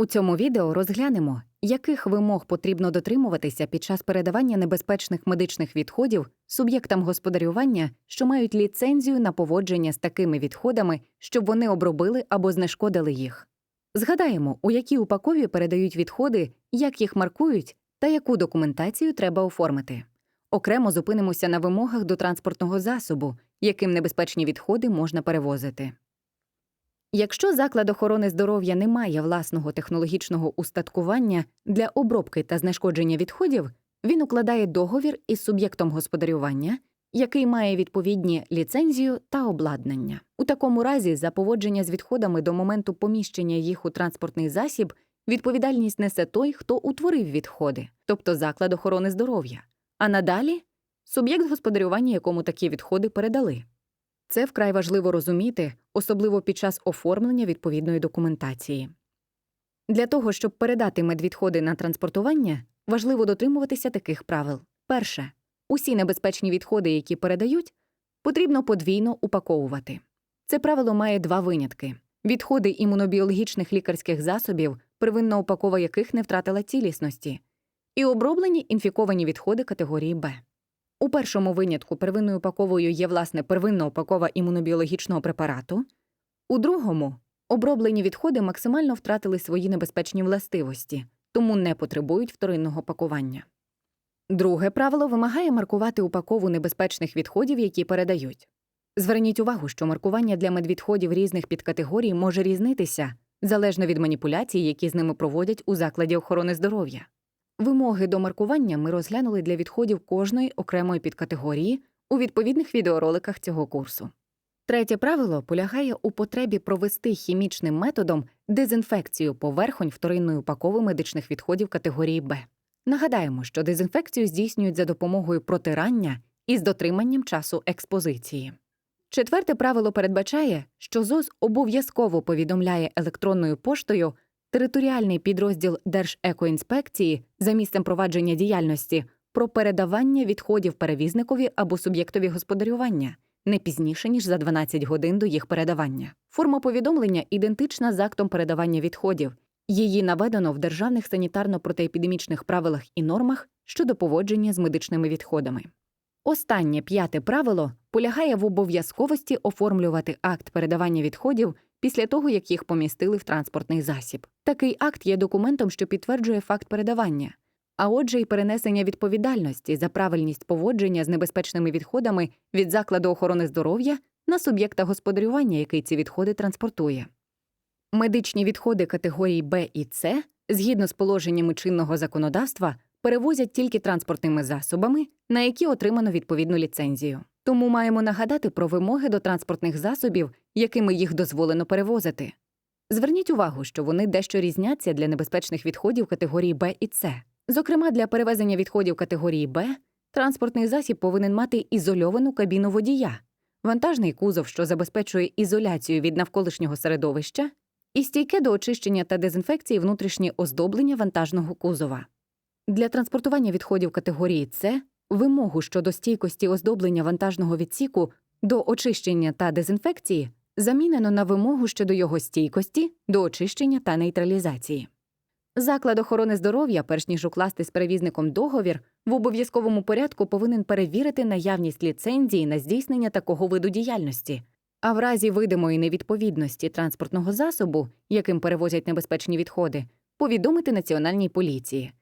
У цьому відео розглянемо, яких вимог потрібно дотримуватися під час передавання небезпечних медичних відходів суб'єктам господарювання, що мають ліцензію на поводження з такими відходами, щоб вони обробили або знешкодили їх. Згадаємо, у якій упакові передають відходи, як їх маркують та яку документацію треба оформити. Окремо зупинимося на вимогах до транспортного засобу, яким небезпечні відходи можна перевозити. Якщо заклад охорони здоров'я не має власного технологічного устаткування для обробки та знешкодження відходів, він укладає договір із суб'єктом господарювання, який має відповідні ліцензію та обладнання. У такому разі за поводження з відходами до моменту поміщення їх у транспортний засіб відповідальність несе той, хто утворив відходи, тобто заклад охорони здоров'я, а надалі суб'єкт господарювання, якому такі відходи передали. Це вкрай важливо розуміти, особливо під час оформлення відповідної документації. Для того, щоб передати медвідходи на транспортування, важливо дотримуватися таких правил. Перше, усі небезпечні відходи, які передають, потрібно подвійно упаковувати. Це правило має два винятки: відходи імунобіологічних лікарських засобів, первинна упакова яких не втратила цілісності, і оброблені інфіковані відходи категорії Б. У першому винятку первинною упаковою є власне первинна упакова імунобіологічного препарату, у другому оброблені відходи максимально втратили свої небезпечні властивості, тому не потребують вторинного пакування. Друге правило вимагає маркувати упакову небезпечних відходів, які передають. Зверніть увагу, що маркування для медвідходів різних підкатегорій може різнитися залежно від маніпуляцій, які з ними проводять у закладі охорони здоров'я. Вимоги до маркування ми розглянули для відходів кожної окремої підкатегорії у відповідних відеороликах цього курсу. Третє правило полягає у потребі провести хімічним методом дезінфекцію поверхонь вторинної упакови медичних відходів категорії Б. Нагадаємо, що дезінфекцію здійснюють за допомогою протирання із дотриманням часу експозиції. Четверте правило передбачає, що ЗОЗ обов'язково повідомляє електронною поштою територіальний підрозділ Держекоінспекції за місцем провадження діяльності про передавання відходів перевізникові або суб'єктові господарювання не пізніше ніж за 12 годин до їх передавання. Форма повідомлення ідентична з актом передавання відходів. Її наведено в державних санітарно-протиепідемічних правилах і нормах щодо поводження з медичними відходами. Останнє п'яте правило полягає в обов'язковості оформлювати акт передавання відходів після того, як їх помістили в транспортний засіб. Такий акт є документом, що підтверджує факт передавання, а отже, й перенесення відповідальності за правильність поводження з небезпечними відходами від закладу охорони здоров'я на суб'єкта господарювання, який ці відходи транспортує. Медичні відходи категорій Б і С, згідно з положеннями чинного законодавства, перевозять тільки транспортними засобами, на які отримано відповідну ліцензію. Тому маємо нагадати про вимоги до транспортних засобів, якими їх дозволено перевозити. Зверніть увагу, що вони дещо різняться для небезпечних відходів категорії Б і С. Зокрема, для перевезення відходів категорії Б транспортний засіб повинен мати ізольовану кабіну водія, вантажний кузов, що забезпечує ізоляцію від навколишнього середовища, і стійке до очищення та дезінфекції внутрішнє оздоблення вантажного кузова. Для транспортування відходів категорії С вимогу щодо стійкості оздоблення вантажного відсіку до очищення та дезінфекції замінено на вимогу щодо його стійкості до очищення та нейтралізації. Заклад охорони здоров'я, перш ніж укласти з перевізником договір, в обов'язковому порядку повинен перевірити наявність ліцензії на здійснення такого виду діяльності, а в разі видимої невідповідності транспортного засобу, яким перевозять небезпечні відходи, повідомити національній поліції.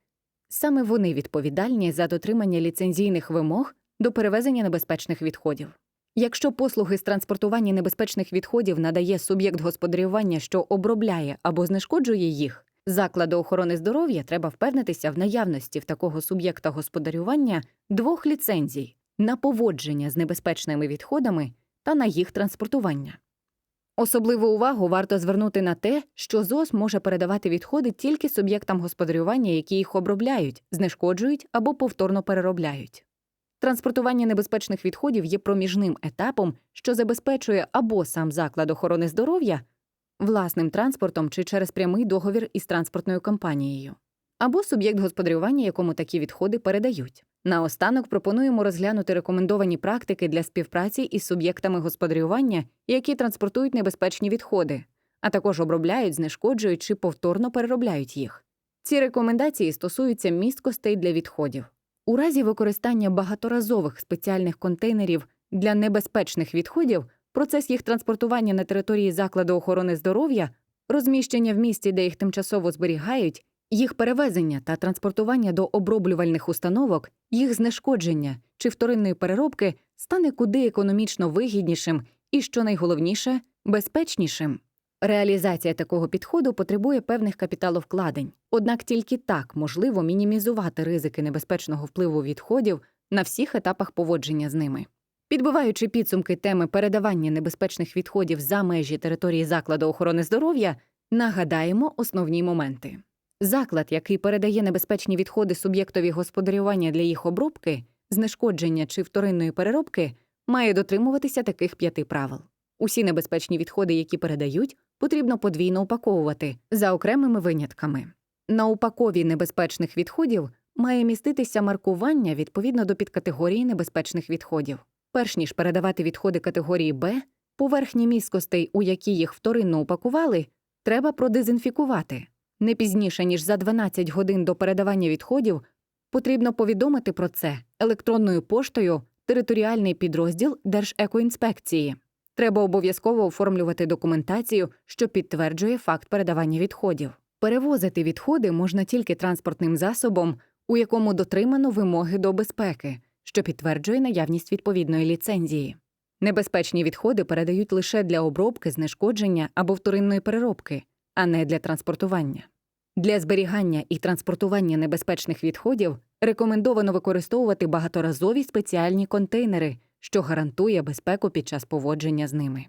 Саме вони відповідальні за дотримання ліцензійних вимог до перевезення небезпечних відходів. Якщо послуги з транспортування небезпечних відходів надає суб'єкт господарювання, що обробляє або знешкоджує їх, закладу охорони здоров'я треба впевнитися в наявності в такого суб'єкта господарювання двох ліцензій на поводження з небезпечними відходами та на їх транспортування. Особливу увагу варто звернути на те, що ЗОЗ може передавати відходи тільки суб'єктам господарювання, які їх обробляють, знешкоджують або повторно переробляють. Транспортування небезпечних відходів є проміжним етапом, що забезпечує або сам заклад охорони здоров'я власним транспортом чи через прямий договір із транспортною компанією, або суб'єкт господарювання, якому такі відходи передають. Наостанок пропонуємо розглянути рекомендовані практики для співпраці із суб'єктами господарювання, які транспортують небезпечні відходи, а також обробляють, знешкоджують чи повторно переробляють їх. Ці рекомендації стосуються місткостей для відходів. У разі використання багаторазових спеціальних контейнерів для небезпечних відходів процес їх транспортування на території закладу охорони здоров'я, розміщення в місті, де їх тимчасово зберігають, їх перевезення та транспортування до оброблювальних установок, їх знешкодження чи вторинної переробки стане куди економічно вигіднішим і, що найголовніше, безпечнішим. Реалізація такого підходу потребує певних капіталовкладень, однак тільки так можливо мінімізувати ризики небезпечного впливу відходів на всіх етапах поводження з ними. Підбиваючи підсумки теми передавання небезпечних відходів за межі території закладу охорони здоров'я, нагадаємо основні моменти. Заклад, який передає небезпечні відходи суб'єктові господарювання для їх обробки, знешкодження чи вторинної переробки, має дотримуватися таких п'яти правил. Усі небезпечні відходи, які передають, потрібно подвійно упаковувати за окремими винятками. На упакові небезпечних відходів має міститися маркування відповідно до підкатегорії небезпечних відходів. Перш ніж передавати відходи категорії Б, поверхні міскостей, у які їх вторинно упакували, треба продезінфікувати. Не пізніше ніж за 12 годин до передавання відходів потрібно повідомити про це електронною поштою територіальний підрозділ Держекоінспекції. Треба обов'язково оформлювати документацію, що підтверджує факт передавання відходів. Перевозити відходи можна тільки транспортним засобом, у якому дотримано вимоги до безпеки, що підтверджує наявність відповідної ліцензії. Небезпечні відходи передають лише для обробки, знешкодження або вторинної переробки, а не для транспортування. Для зберігання і транспортування небезпечних відходів рекомендовано використовувати багаторазові спеціальні контейнери, що гарантує безпеку під час поводження з ними.